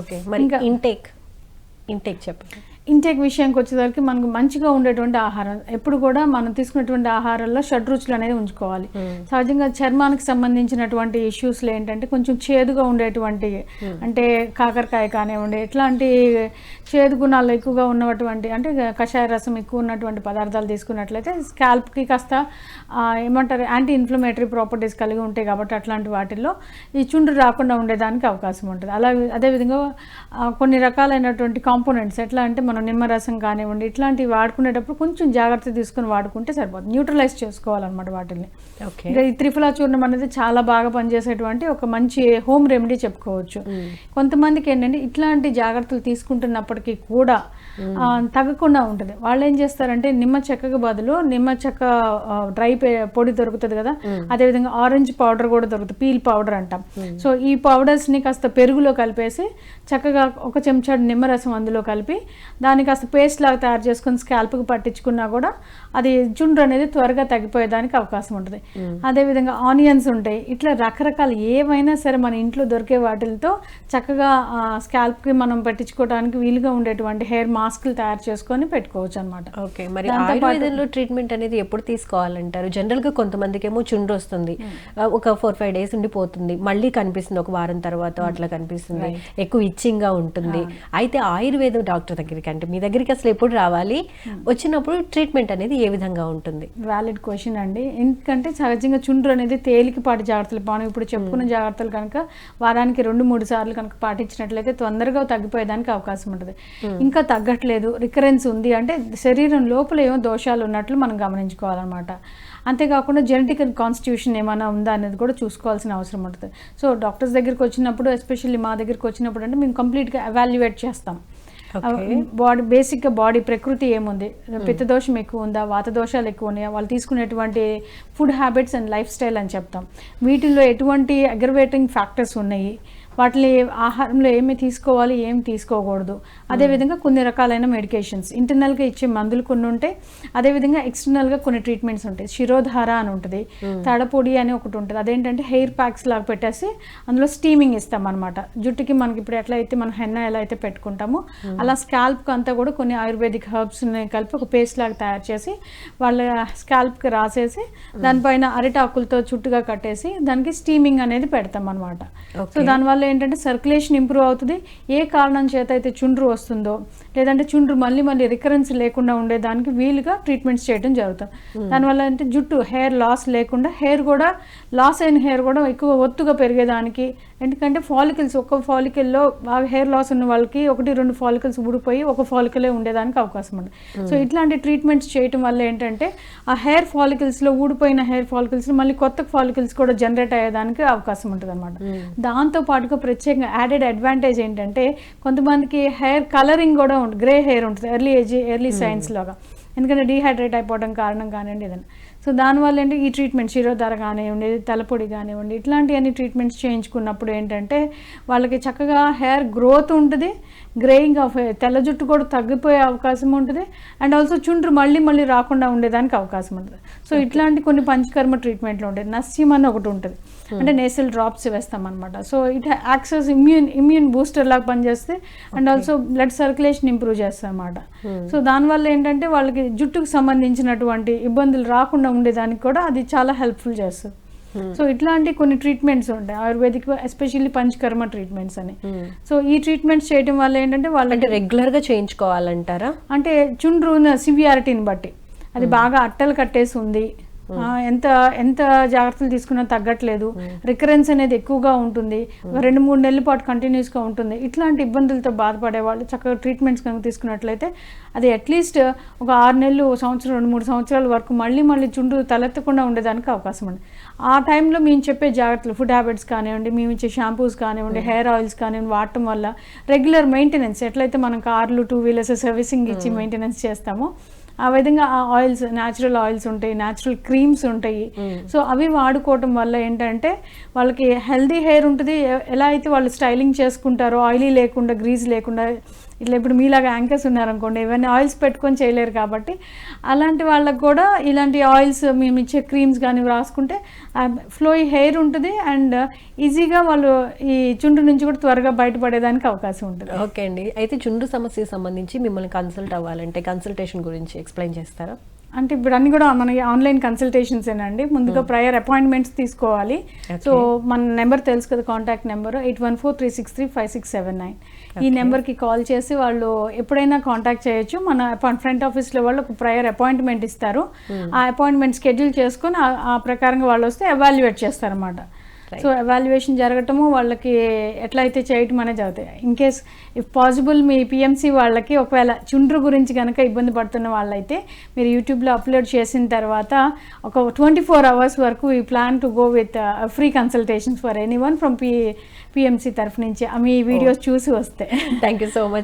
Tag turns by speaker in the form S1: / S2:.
S1: Okay మరి intake intake చెప్పండి.
S2: Intake విషయానికి వచ్చేసరికి మనకు మంచిగా ఉండేటువంటి ఆహారం. ఎప్పుడు కూడా మనం తీసుకున్నటువంటి ఆహారంలో షడ్రుచులు అనేది ఉంచుకోవాలి. సహజంగా చర్మానికి సంబంధించినటువంటి ఇష్యూస్లో ఏంటంటే కొంచెం చేదుగా ఉండేటువంటి అంటే కాకరకాయ కానివ్వండి ఇట్లాంటి చేదు గుణాలు ఎక్కువగా ఉన్నటువంటి అంటే కషాయ రసం ఎక్కువ ఉన్నటువంటి పదార్థాలు తీసుకున్నట్లయితే స్కాల్ప్కి కాస్త ఏమంటారు యాంటీ ఇన్ఫ్లమేటరీ ప్రాపర్టీస్ కలిగి ఉంటాయి కాబట్టి అట్లాంటి వాటిల్లో ఈ చుండ్రు రాకుండా ఉండేదానికి అవకాశం ఉంటుంది. అలా అదేవిధంగా కొన్ని రకాలైనటువంటి కాంపోనెంట్స్ ఎట్లా అంటే మనం నిమ్మరసం కానివ్వండి ఇట్లాంటివి వాడుకునేటప్పుడు కొంచెం జాగ్రత్త తీసుకుని వాడుకుంటే సరిపోతుంది. న్యూట్రలైజ్ చేసుకోవాలన్నమాట వాటిని
S1: ఓకే.
S2: ఈ త్రిఫలా చూర్ణం అనేది చాలా బాగా పనిచేసేటువంటి ఒక మంచి హోమ్ రెమెడీ చెప్పుకోవచ్చు. కొంతమందికి ఏంటంటే ఇట్లాంటి జాగ్రత్తలు తీసుకుంటున్నప్పటికీ కూడా తగ్గకుండా ఉంటుంది. వాళ్ళు ఏం చేస్తారంటే నిమ్మ చెక్కకు బదులు నిమ్మ చెక్క డ్రై పొడి దొరుకుతుంది కదా అదేవిధంగా ఆరెంజ్ పౌడర్ కూడా దొరుకుతుంది పీల్ పౌడర్ అంటాం. సో ఈ పౌడర్స్ని కాస్త పెరుగులో కలిపేసి చక్కగా ఒక చెంచాడు నిమ్మరసం అందులో కలిపి దాన్ని కాస్త పేస్ట్ లాగా తయారు చేసుకొని స్కాల్ప్కి పట్టించుకున్నా కూడా అది చుండ్రు అనేది త్వరగా తగ్గిపోయేదానికి అవకాశం ఉంటుంది. అదేవిధంగా ఆనియన్స్ ఉంటాయి. ఇట్లా రకరకాల ఏవైనా సరే మన ఇంట్లో దొరికే వాటితో చక్కగా స్కాల్ప్కి మనం పెట్టించుకోవడానికి వీలుగా ఉండేటువంటి హెయిర్ మాస్క్లు తయారు చేసుకొని పెట్టుకోవచ్చు అనమాట
S1: ఓకే మరి ఆయుర్వేదంలో ట్రీట్మెంట్ అనేది ఎప్పుడు తీసుకోవాలంటారు? జనరల్గా కొంతమందికి ఏమో చుండ్రు వస్తుంది ఒక ఫోర్ ఫైవ్ డేస్ ఉండి పోతుంది మళ్ళీ కనిపిస్తుంది ఒక వారం తర్వాత అట్లా కనిపిస్తుంది. ఎక్కువ ఇచ్చింగ్గా ఉంటుంది. అయితే ఆయుర్వేద డాక్టర్ దగ్గరికి అంటే మీ దగ్గరికి అసలు ఎప్పుడు రావాలి? వచ్చినప్పుడు ట్రీట్మెంట్ అనేది ఏ విధంగా ఉంటుంది?
S2: వ్యాలిడ్ క్వశ్చన్ అండి. ఎందుకంటే సహజంగా చుండ్రు అనేది తేలికపాటి జాగ్రత్తలు. మనం ఇప్పుడు చెప్పుకున్న జాగ్రత్తలు కనుక వారానికి రెండు మూడు సార్లు కనుక పాటించినట్లయితే తొందరగా తగ్గిపోయేదానికి అవకాశం ఉంటుంది. ఇంకా తగ్గట్లేదు. రికరెన్స్ ఉంది అంటే శరీరం లోపల ఏమో దోషాలు ఉన్నట్లు మనం గమనించుకోవాలన్నమాట. అంతేకాకుండా జెనెటిక్ కాన్స్టిట్యూషన్ ఏమైనా ఉందా అనేది కూడా చూసుకోవాల్సిన అవసరం ఉంటుంది. సో డాక్టర్స్ దగ్గరికి వచ్చినప్పుడు ఎస్పెషల్లీ మా దగ్గరికి వచ్చినప్పుడు అంటే మేము కంప్లీట్గా ఎవాల్యుయేట్ చేస్తాం. బాడీ బేసిక్గా బాడీ ప్రకృతి ఏముంది? పిత్తదోషం ఎక్కువ ఉందా వాత దోషాలు ఎక్కువ ఉన్నాయా వాళ్ళు తీసుకునేటువంటి food habits and lifestyle అని చెప్తాం. వీటిల్లో ఎటువంటి అగ్రవేటింగ్ ఫ్యాక్టర్స్ ఉన్నాయి? వాటిని ఆహారంలో ఏమి తీసుకోవాలి ఏమి తీసుకోకూడదు. అదేవిధంగా కొన్ని రకాలైన మెడికేషన్స్. ఇంటర్నల్గా ఇచ్చే మందులు కొన్ని ఉంటాయి అదేవిధంగా ఎక్స్టర్నల్గా కొన్ని ట్రీట్మెంట్స్ ఉంటాయి. శిరోధార అని ఉంటుంది తడపొడి అని ఒకటి ఉంటుంది. అదేంటంటే హెయిర్ ప్యాక్స్ లాగా పెట్టేసి అందులో స్టీమింగ్ ఇస్తాం అనమాట జుట్టుకి మనకి ఇప్పుడు ఎట్లా అయితే మనం హెన్న ఎలా అయితే పెట్టుకుంటామో అలా స్కాల్ప్కి అంతా కూడా కొన్ని ఆయుర్వేదిక్ హర్బ్స్ని కలిపి ఒక పేస్ట్ లాగా తయారు చేసి వాళ్ళ స్కాల్ప్కి రాసేసి దానిపైన అరిటాకులతో చుట్టుగా కట్టేసి దానికి స్టీమింగ్ అనేది పెడతాం అనమాట సో దానివల్ల ఏంటంటే సర్క్యులేషన్ ఇంప్రూవ్ అవుతుంది. ఏ కారణం చేత అయితే చుండ్రు వస్తుందో లేదంటే చుండ్రు మళ్ళీ మళ్ళీ రికరెన్స్ లేకుండా ఉండేదానికి వీలుగా ట్రీట్మెంట్స్ చేయడం జరుగుతుంది దానివల్ల అంటే జుట్టు హెయిర్ లాస్ లేకుండా హెయిర్ కూడా లాస్ అయిన హెయిర్ కూడా ఎక్కువ ఒత్తుగా పెరిగేదానికి ఎందుకంటే ఫాలికల్స్ ఒక ఫాలికల్లో బాగా హెయిర్ లాస్ ఉన్న వాళ్ళకి ఒకటి రెండు ఫాలికల్స్ ఊడిపోయి ఒక ఫాలికలే ఉండేదానికి అవకాశం ఉంది. సో ఇట్లాంటి ట్రీట్మెంట్స్ చేయటం వల్ల ఏంటంటే ఆ హెయిర్ ఫాలికల్స్లో ఊడిపోయిన హెయిర్ ఫాలికల్స్ మళ్ళీ కొత్త ఫాలికల్స్ కూడా జనరేట్ అయ్యేదానికి అవకాశం ఉంటుంది అనమాట దాంతో పాటుగా ప్రత్యేకంగా యాడెడ్ అడ్వాంటేజ్ ఏంటంటే కొంతమందికి హెయిర్ కలరింగ్ కూడా ఉంటుంది గ్రే హెయిర్ ఉంటుంది ఎర్లీ ఏజ్ ఎర్లీ సైన్స్ లాగా. ఎందుకంటే డీహైడ్రేట్ అయిపోవడం కారణం కానివ్వండి ఏదైనా. సో దానివల్ల ఏంటి? ఈ ట్రీట్మెంట్ శిరోధార కానివ్వండి తలపొడి కానివ్వండి ఇట్లాంటి అన్ని ట్రీట్మెంట్స్ చేయించుకున్నప్పుడు ఏంటంటే వాళ్ళకి చక్కగా హెయిర్ గ్రోత్ ఉంటుంది గ్రేయింగ్ ఆఫ్ హెయిర్ తెల్ల జుట్టు కూడా తగ్గిపోయే అవకాశం ఉంటుంది అండ్ ఆల్సో చుండ్రు మళ్ళీ మళ్ళీ రాకుండా ఉండేదానికి అవకాశం ఉంటుంది. సో ఇట్లాంటి కొన్ని పంచకర్మ ట్రీట్మెంట్లు ఉంటాయి. నస్యం అని ఒకటి ఉంటుంది. అంటే నేసల్ డ్రాప్స్ వేస్తాం అనమాట so it acts as immune immune booster లాగా పనిచేస్తే and also blood circulation improve చేస్తాం అనమాట సో దానివల్ల ఏంటంటే వాళ్ళకి జుట్టుకు సంబంధించినటువంటి ఇబ్బందులు రాకుండా ఉండేదానికి కూడా అది చాలా హెల్ప్ఫుల్ చేస్తుంది. సో ఇట్లాంటి కొన్ని ట్రీట్మెంట్స్ ఉంటాయి. ఆయుర్వేదిక్ ఎస్పెషల్లీ పంచకర్మ ట్రీట్మెంట్స్ అని. సో ఈ ట్రీట్మెంట్స్ చేయడం వల్ల ఏంటంటే వాళ్ళకి
S1: అంటే రెగ్యులర్గా చేయించుకోవాలంటారా?
S2: అంటే చుండ్రు సివియారిటీని బట్టి. అది బాగా అట్టలు కట్టేసి ఉంది. ఎంత ఎంత జాగ్రత్తలు తీసుకున్నా తగ్గట్లేదు. రికరెన్స్ అనేది ఎక్కువగా ఉంటుంది. రెండు మూడు నెలల పాటు కంటిన్యూస్గా ఉంటుంది. ఇట్లాంటి ఇబ్బందులతో బాధపడే వాళ్ళు చక్కగా ట్రీట్మెంట్స్ కనుక తీసుకున్నట్లయితే అది అట్లీస్ట్ ఒక ఆరు నెలలు సంవత్సరం రెండు మూడు సంవత్సరాల వరకు మళ్ళీ మళ్ళీ చుండ్రు తలెత్తకుండా ఉండేదానికి అవకాశం ఉంది. ఆ టైంలో మేము చెప్పే జాగ్రత్తలు ఫుడ్ హ్యాబిట్స్ కానివ్వండి మేము ఇచ్చే షాంపూస్ కానివ్వండి హెయిర్ ఆయిల్స్ కానివ్వండి వాడటం వల్ల రెగ్యులర్ మెయింటెనెన్స్ ఎట్లయితే మనం కార్లు టూ వీలర్స్ సర్వీసింగ్ ఇచ్చి మెయింటెనెన్స్ చేస్తామో ఆ విధంగా ఆ ఆయిల్స్ న్యాచురల్ ఆయిల్స్ ఉంటాయి న్యాచురల్ క్రీమ్స్ ఉంటాయి. సో అవి వాడుకోవటం వల్ల ఏంటంటే వాళ్ళకి హెల్దీ హెయిర్ ఉంటుంది. ఎలా అయితే వాళ్ళు స్టైలింగ్ చేసుకుంటారో ఆయిలీ లేకుండా గ్రీజ్ లేకుండా ఇట్లా ఇప్పుడు మీలాగా యాంకర్స్ ఉన్నారనుకోండి ఇవన్నీ ఆయిల్స్ పెట్టుకొని చేయలేరు కాబట్టి అలాంటి వాళ్ళకు కూడా ఇలాంటి ఆయిల్స్ మేము ఇచ్చే క్రీమ్స్ కానీ రాసుకుంటే ఫ్లోయి హెయిర్ ఉంటుంది అండ్ ఈజీగా వాళ్ళు ఈ చుండ్రు నుంచి కూడా త్వరగా బయటపడేదానికి అవకాశం ఉంటుంది.
S1: ఓకే అండి. అయితే చుండ్రు సమస్యకి సంబంధించి మిమ్మల్ని కన్సల్ట్ అవ్వాలంటే కన్సల్టేషన్ గురించి ఎక్స్ప్లెయిన్ చేస్తారా?
S2: అంటే ఇప్పుడు అన్ని కూడా మనకి ఆన్లైన్ కన్సల్టేషన్స్ ఏనండి. ముందుగా ప్రయర్ అపాయింట్మెంట్స్ తీసుకోవాలి. సో మన నెంబర్ తెలుసు కదా contact number. Eight one four three six three five six seven nine ఈ నెంబర్కి కాల్ చేసి వాళ్ళు ఎప్పుడైనా కాంటాక్ట్ చేయొచ్చు. మన ఫ్రంట్ ఆఫీస్లో వాళ్ళు ఒక ప్రయర్ అపాయింట్మెంట్ ఇస్తారు. ఆ అపాయింట్మెంట్ షెడ్యూల్ చేసుకొని ఆ- ఆ ప్రకారంగా వాళ్ళు వస్తే ఎవాల్యుయేట్ చేస్తారన్నమాట. సో ఎవాల్యుయేషన్ జరగటము వాళ్ళకి ఎట్లా అయితే చేయటం అనేది జరుగుతాయి. ఇన్ కేస్ ఇఫ్ పాసిబుల్ మీ పిఎంసి వాళ్ళకి ఒకవేళ చుండ్రు గురించి కనుక ఇబ్బంది పడుతున్న వాళ్ళైతే మీరు యూట్యూబ్లో అప్లోడ్ చేసిన తర్వాత ఒక ట్వంటీ ఫోర్ అవర్స్ వరకు ఈ plan to go with free consultations for anyone from P PMC తరఫు నుంచి. మీ వీడియోస్ చూసి వస్తే.
S1: Thank you so much